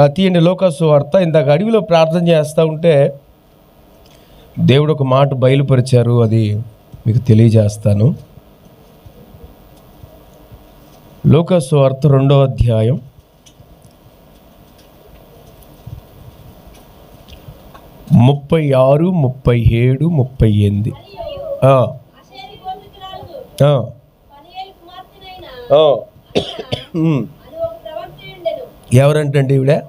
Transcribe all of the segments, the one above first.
తీయండి లోకాసు వార్త ఇందాక అడవిలో ప్రార్థన చేస్తూ ఉంటే దేవుడు ఒక మాట బయలుపరిచారు అది మీకు తెలియజేస్తాను. లోకాసు వార్త రెండో అధ్యాయం. ముప్పై ఆరు ముప్పై ఏడు ముప్పై ఎనిమిది. ఆ, అషేరి గోత్రికురాలు ఆ, పనియేలు కుమార్తెనైన ఆ. ఉమ్. అని ఒక ప్రవక్త ఎవరంటే ఎవరంటండి ఈవిడ?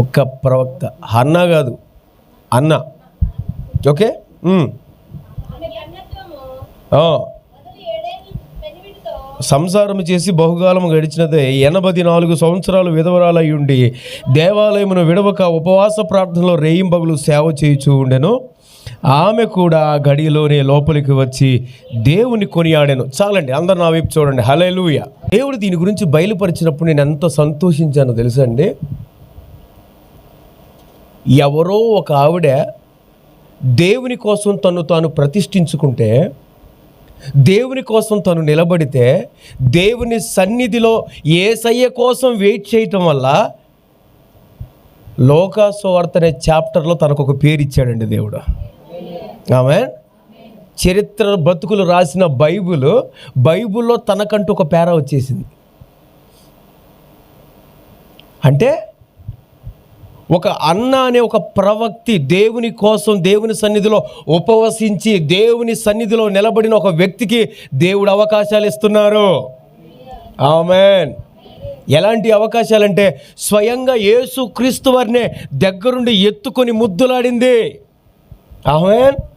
ఒక్క ప్రవక్త. అన్న కాదు. అన్న. ఓకే? సంసారం చేసి బహుకాలం గడిచినదే. ఎనభై నాలుగు సంవత్సరాలు విధవరాలయ్యుండి దేవాలయమును విడవక ఉపవాస ప్రార్థనలో రేయింబగులు సేవ చేయుచూ ఉండెను. ఆమె కూడా గడిలోనే లోపలికి వచ్చి దేవుని కొనియాడాను. చాలండి అందరు నా వైపు చూడండి. హలెలుయ దేవుడు దీని గురించి బయలుపరిచినప్పుడు నేను ఎంత సంతోషించానో తెలుసండి. ఎవరో ఒక ఆవిడ దేవుని కోసం తను తాను ప్రతిష్ఠించుకుంటే దేవుని కోసం తను నిలబడితే దేవుని సన్నిధిలో ఏసయ్య కోసం వెయిట్ చేయటం వల్ల లోకాసువార్త అనే చాప్టర్లో తనకు ఒక పేరు ఇచ్చాడండి దేవుడు. ఆమె చరిత్ర బతుకులు రాసిన బైబిల్ బైబిల్లో తనకంటూ ఒక పేర వచ్చేసింది. అంటే ఒక అన్న అనే ఒక ప్రవక్తి దేవుని కోసం దేవుని సన్నిధిలో ఉపవసించి దేవుని సన్నిధిలో నిలబడిన ఒక వ్యక్తికి దేవుడు అవకాశాలు ఇస్తున్నారు. ఆమెన్. ఎలాంటి అవకాశాలంటే స్వయంగా యేసు క్రీస్తు వారినే దగ్గరుండి ఎత్తుకొని ముద్దులాడింది. ఆమెన్.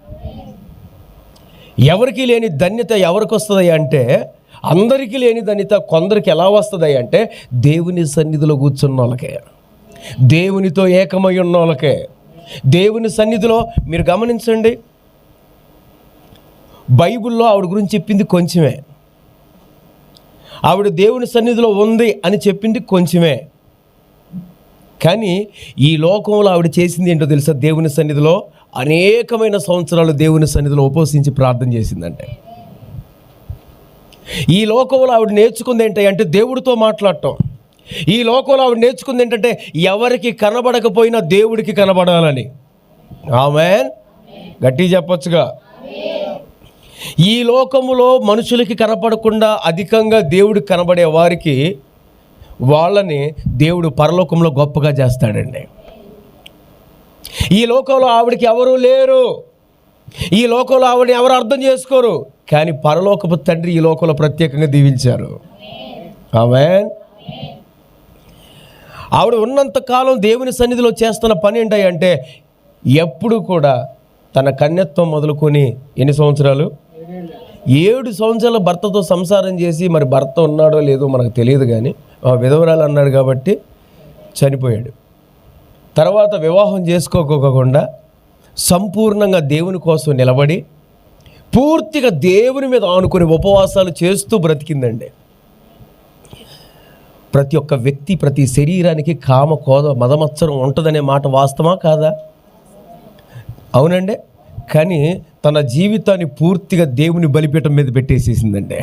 ఎవరికి లేని ధన్యత ఎవరికి వస్తుంది అంటే అందరికీ లేని ధన్యత కొందరికి ఎలా వస్తుంది అంటే దేవుని సన్నిధిలో కూర్చున్న వాళ్ళకే. దేవునితో ఏకమై ఉన్న వాళ్ళకే. దేవుని సన్నిధిలో మీరు గమనించండి. బైబిల్లో ఆవిడ గురించి చెప్పింది కొంచెమే. ఆవిడ దేవుని సన్నిధిలో ఉంది అని చెప్పింది కొంచెమే. కానీ ఈ లోకంలో ఆవిడ చేసింది ఏంటో తెలుసా? దేవుని సన్నిధిలో అనేకమైన సంవత్సరాలు దేవుని సన్నిధిలో ఉపవసించి ప్రార్థన చేసిందంటే. ఈ లోకంలో ఆవిడ నేర్చుకుంది ఏంటి అంటే దేవుడితో మాట్లాడటం. ఈ లోకంలో ఆవిడ నేర్చుకుంది ఏంటంటే ఎవరికి కనబడకపోయినా దేవుడికి కనబడాలని. ఆమె గట్టి చెప్పొచ్చుగా. ఈ లోకములో మనుషులకి కనపడకుండా అధికంగా దేవుడికి కనబడే వారికి వాళ్ళని దేవుడు పరలోకంలో గొప్పగా చేస్తాడండి. ఈ లోకంలో ఆవిడకి ఎవరూ లేరు. ఈ లోకంలో ఆవిడని ఎవరు అర్థం చేసుకోరు. కానీ పరలోకపు తండ్రి ఈ లోకంలో ప్రత్యేకంగా దీవించారు. ఆమె ఆవిడ ఉన్నంత కాలం దేవుని సన్నిధిలో చేస్తున్న పని ఏంటంటే ఎప్పుడు కూడా తన కన్యత్వం మొదలుకొని ఎన్ని సంవత్సరాలు? ఏడు సంవత్సరాల భర్తతో సంసారం చేసి మరి భర్త ఉన్నాడో లేదో మనకు తెలియదు కానీ ఆ విధవరాలు అన్నాడు కాబట్టి చనిపోయాడు. తర్వాత వివాహం చేసుకోకోకుండా సంపూర్ణంగా దేవుని కోసం నిలబడి పూర్తిగా దేవుని మీద ఆనుకొని ఉపవాసాలు చేస్తూ బ్రతికిందండి. ప్రతి ఒక్క వ్యక్తి ప్రతి శరీరానికి కామ కోద మదమత్సరం ఉంటుందనే మాట వాస్తవా కాదా? అవునండి. కానీ తన జీవితాన్ని పూర్తిగా దేవుని బలిపీఠం మీద పెట్టేసేసిందండి.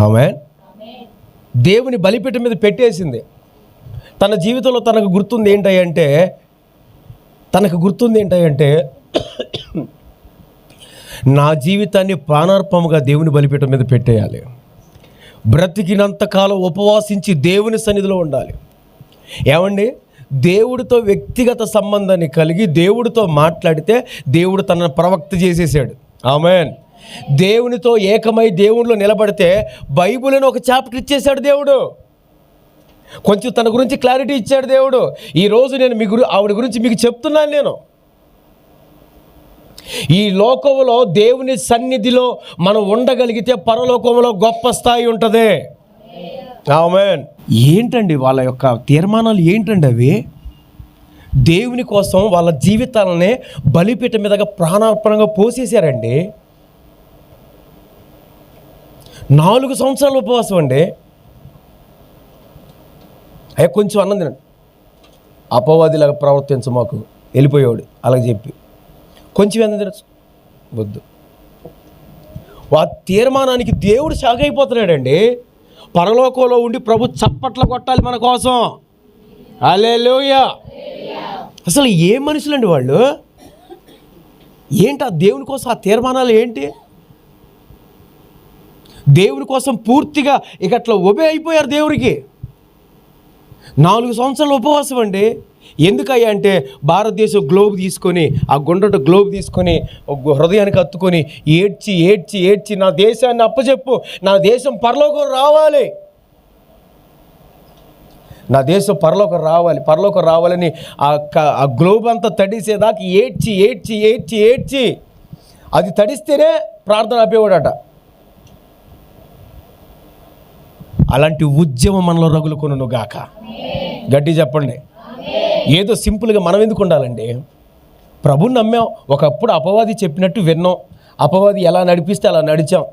ఆమె దేవుని బలిపీఠం మీద పెట్టేసింది. తన జీవితంలో తనకు గుర్తుంది ఏంటంటే తనకు గుర్తుంది ఏంటంటే నా జీవితాన్ని ప్రాణార్పముగా దేవుని బలిపీఠం మీద పెట్టేయాలి. బ్రతికినంత కాలం ఉపవాసించి దేవుని సన్నిధిలో ఉండాలి. ఏమండి? దేవుడితో వ్యక్తిగత సంబంధాన్ని కలిగి దేవుడితో మాట్లాడితే దేవుడు తనను ప్రవక్త చేసేసాడు. ఆమెన్. దేవునితో ఏకమై దేవునిలో నిలబడితే బైబుల్ అని ఒక చాప్టర్ ఇచ్చేశాడు దేవుడు. కొంచెం తన గురించి క్లారిటీ ఇచ్చాడు దేవుడు. ఈరోజు నేను మీ గురి ఆవిడ గురించి మీకు చెప్తున్నాను నేను. ఈ లోకంలో దేవుని సన్నిధిలో మనం ఉండగలిగితే పరలోకంలో గొప్ప స్థాయి ఉంటుంది. ఏంటండి వాళ్ళ యొక్క తీర్మానాలు ఏంటండి అవి? దేవుని కోసం వాళ్ళ జీవితాలనే బలిపీఠ మీదగా ప్రాణార్పణంగా పోసేశారండి. నాలుగు సంవత్సరాల ఉపవాసం అండి. అయ్యా కొంచెం అన్నం తినండి. అపవాదిలాగా ప్రవర్తించ మాకు. వెళ్ళిపోయేవాడు అలాగ చెప్పి. కొంచెం ఎంత తినచ్చు. వద్దు. ఆ తీర్మానానికి దేవుడు షాక్ అయిపోతున్నాడండి. పరలోకంలో ఉండి ప్రభు చప్పట్లు కొట్టాలి మన కోసం. అలే అసలు ఏ మనుషులండి వాళ్ళు? ఏంటి ఆ దేవుని కోసం ఆ తీర్మానాలు ఏంటి? దేవుని కోసం పూర్తిగా ఇక అట్లా ఒబే అయిపోయారు దేవుడికి. నాలుగు సంవత్సరాలు ఉపవాసం అండి. ఎందుకయ్యా అంటే భారతదేశం గ్లోబ్ తీసుకొని ఆ గుండ్రట గ్లోబ్ తీసుకొని హృదయానికి హత్తుకొని ఏడ్చి ఏడ్చి ఏడ్చి నా దేశాన్ని అప్పచెప్పు నా దేశం పరలోకం రావాలి. నా దేశం పరలోకం రావాలి పరలోకం రావాలని ఆ ఆ గ్లోబ్ అంతా తడిసేదాకా ఏడ్చి ఏడ్చి ఏడ్చి ఏడ్చి అది తడిస్తేనే ప్రార్థన ఆపేవాడట. అలాంటి ఉద్యమం మనలో రగులుకొను గాక గట్టి చెప్పండి. ఏదో సింపుల్గా మనం ఎందుకు ఉండాలండి? ప్రభుని నమ్మాం. ఒకప్పుడు అపవాది చెప్పినట్టు విన్నాం. అపవాది ఎలా నడిపిస్తే అలా నడిచాం.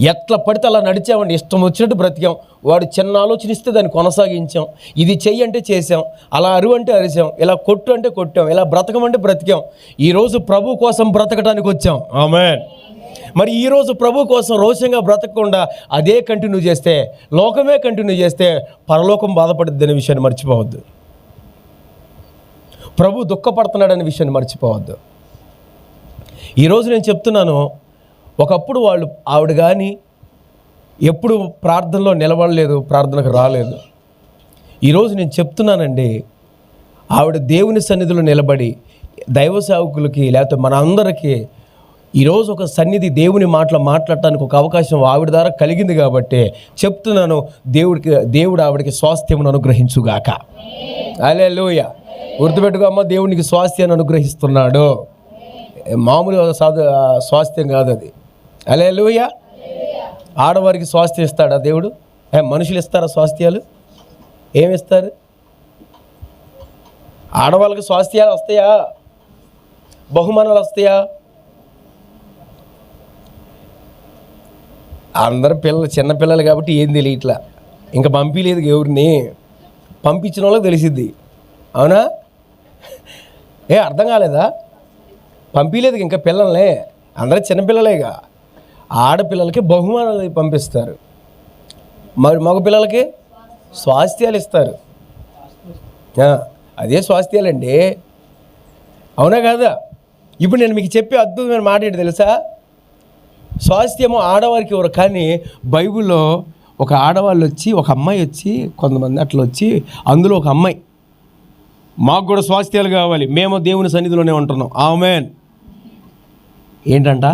ఎట్లా పడితే అలా నడిచామండి. ఇష్టం వచ్చినట్టు బ్రతికాం. వాడు చిన్న ఆలోచన ఇస్తే దాన్ని కొనసాగించాం. ఇది చెయ్యి అంటే చేసాం అలా అరువు అంటే అరిచాం. ఇలా కొట్టు అంటే కొట్టాం. ఇలా బ్రతకమంటే బ్రతికాం. ఈరోజు ప్రభు కోసం బ్రతకడానికి వచ్చాం. ఆమె మరి ఈరోజు ప్రభు కోసం రోషంగా బ్రతకకుండా అదే కంటిన్యూ చేస్తే లోకమే కంటిన్యూ చేస్తే పరలోకం బాధపడుద్ది అనే విషయాన్ని మర్చిపోవద్దు. ప్రభు దుఃఖపడుతున్నాడనే విషయాన్ని మర్చిపోవద్దు. ఈరోజు నేను చెప్తున్నాను ఒకప్పుడు వాళ్ళు ఆవిడ కానీ ఎప్పుడు ప్రార్థనలో నిలబడలేదు ప్రార్థనకు రాలేదు. ఈరోజు నేను చెప్తున్నానండి ఆవిడ దేవుని సన్నిధిలో నిలబడి దైవ సేవకులకి లేకపోతే మన అందరికీ ఈరోజు ఒక సన్నిధి దేవుని మాటలు మాట్లాడటానికి ఒక అవకాశం ఆవిడ ద్వారా కలిగింది కాబట్టి చెప్తున్నాను దేవుడికి దేవుడు ఆవిడకి స్వాస్థ్యమును అనుగ్రహించుగాక. అలే లోయ గుర్తుపెట్టుకోమ్మ దేవునికి స్వాస్థ్యాన్ని అనుగ్రహిస్తున్నాడు. మామూలు సాధు స్వాస్థ్యం కాదు అది. అలే లోయ ఆడవారికి స్వాస్థ్యం ఇస్తాడా దేవుడు? ఏ మనుషులు ఇస్తారా స్వాస్థ్యాలు? ఏమి ఇస్తారు? ఆడవాళ్ళకి స్వాస్థ్యాలు వస్తాయా? బహుమానాలు వస్తాయా? అందరు పిల్లలు చిన్నపిల్లలు కాబట్టి ఏం తెలియట్లా. ఇంకా పంపించలేదు ఎవరిని. పంపించిన వాళ్ళకి తెలిసిద్ది. అవునా? ఏ అర్థం కాలేదా? పంపించలేదు ఇంకా పిల్లల్ని. అందరూ చిన్నపిల్లలేగా ఆడపిల్లలకి బహుమానాలు పంపిస్తారు. మరి మగ పిల్లలకి స్వాస్థ్యాలు ఇస్తారు. అదే స్వాస్థ్యాలండి. అవునా కాదా? ఇప్పుడు నేను మీకు చెప్పే అద్భుతమైన మాట ఏంటి తెలుసా? స్వాస్థ్యము ఆడవారికి ఎవరు కానీ బైబిల్లో ఒక ఆడవాళ్ళు వచ్చి ఒక అమ్మాయి వచ్చి కొంతమంది అట్లా వచ్చి అందులో ఒక అమ్మాయి. మాకు కూడా స్వాస్థ్యాలు కావాలి. మేము దేవుని సన్నిధిలోనే ఉంటున్నాం. ఆమెన్. ఏంటంట?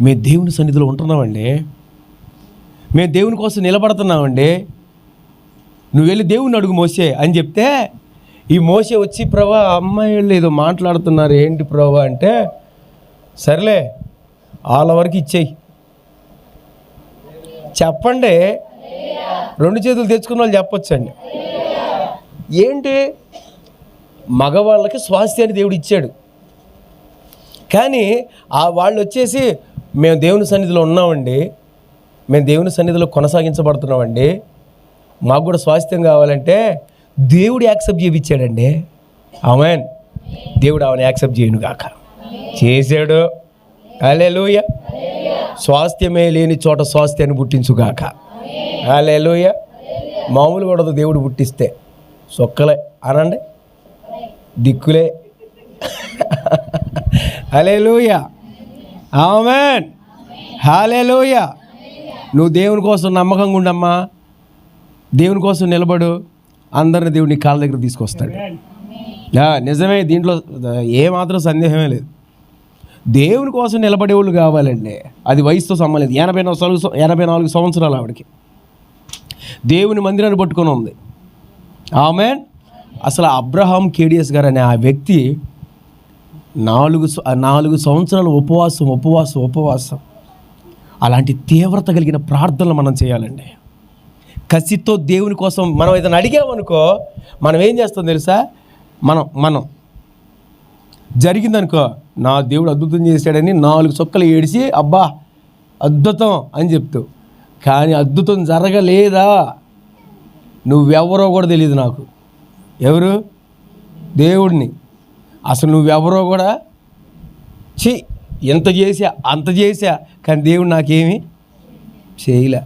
మేము దేవుని సన్నిధిలో ఉంటున్నామండి. మేము దేవుని కోసం నిలబడుతున్నామండి. నువ్వు వెళ్ళి దేవుని అడుగు మోసే అని చెప్తే ఈ మోసే వచ్చి ప్రభా అమ్మాయి వాళ్ళు ఏదో మాట్లాడుతున్నారు. ఏంటి ప్రభా అంటే సర్లే వాళ్ళ వరకు ఇచ్చేయి. చెప్పండి. రెండు చేతులు తెచ్చుకున్న వాళ్ళు చెప్పొచ్చండి. ఏంటి? మగవాళ్ళకి స్వాస్థ్యాన్ని దేవుడు ఇచ్చాడు. కానీ ఆ వాళ్ళు వచ్చేసి మేము దేవుని సన్నిధిలో ఉన్నామండి. మేము దేవుని సన్నిధిలో కొనసాగించబడుతున్నామండి. మాకు కూడా స్వాస్థ్యం కావాలంటే దేవుడు యాక్సెప్ట్ చేయించాడండి ఆమెన్. దేవుడు ఆమెను యాక్సెప్ట్ చేయను కాక చేశాడు. అలెలుయ స్వాస్థ్యమే లేని చోట స్వాస్థ్యాన్ని పుట్టించుగాక. అలెలుయ మామూలు కూడా దేవుడు పుట్టిస్తే. సొక్కలే అనండి. దిక్కులే. Hallelujah amen. హాలెలుయ నువ్వు దేవుని కోసం నమ్మకంగా ఉండమ్మా. దేవుని కోసం నిలబడు. అందరిని దేవుడిని కాళ్ళ దగ్గర తీసుకొస్తాడు. నిజమే దీంట్లో ఏమాత్రం సందేహమే లేదు. దేవుని కోసం నిలబడేవాళ్ళు కావాలండి. అది వయసుతో సంబంధించి ఎనభై నాలుగు ఎనభై నాలుగు సంవత్సరాలు ఆవిడకి. దేవుని మందిరాన్ని పట్టుకొని ఉంది. ఆమె అసలు అబ్రహాం కేడిఎస్ గారు అనే ఆ వ్యక్తి నాలుగు నాలుగు సంవత్సరాలు ఉపవాసం ఉపవాసం ఉపవాసం. అలాంటి తీవ్రత కలిగిన ప్రార్థనలు మనం చేయాలండి. కసితో దేవుని కోసం మనం ఏదైనా అడిగామనుకో మనం ఏం చేస్తాం తెలుసా? మనం మనం జరిగిందనుకో నా దేవుడు అద్భుతం చేశాడని నాలుగు చొక్కలు ఏడిచి అబ్బా అద్భుతం అని చెప్తావు కానీ అద్భుతం జరగలేదా? నువ్వెవరో కూడా తెలియదు నాకు. ఎవరు? దేవుడిని. అసలు నువ్వెవరో కూడా చే ఎంత చేసా అంత చేసా కానీ దేవుడు నాకేమి చేయలే.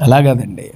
అలాగదండి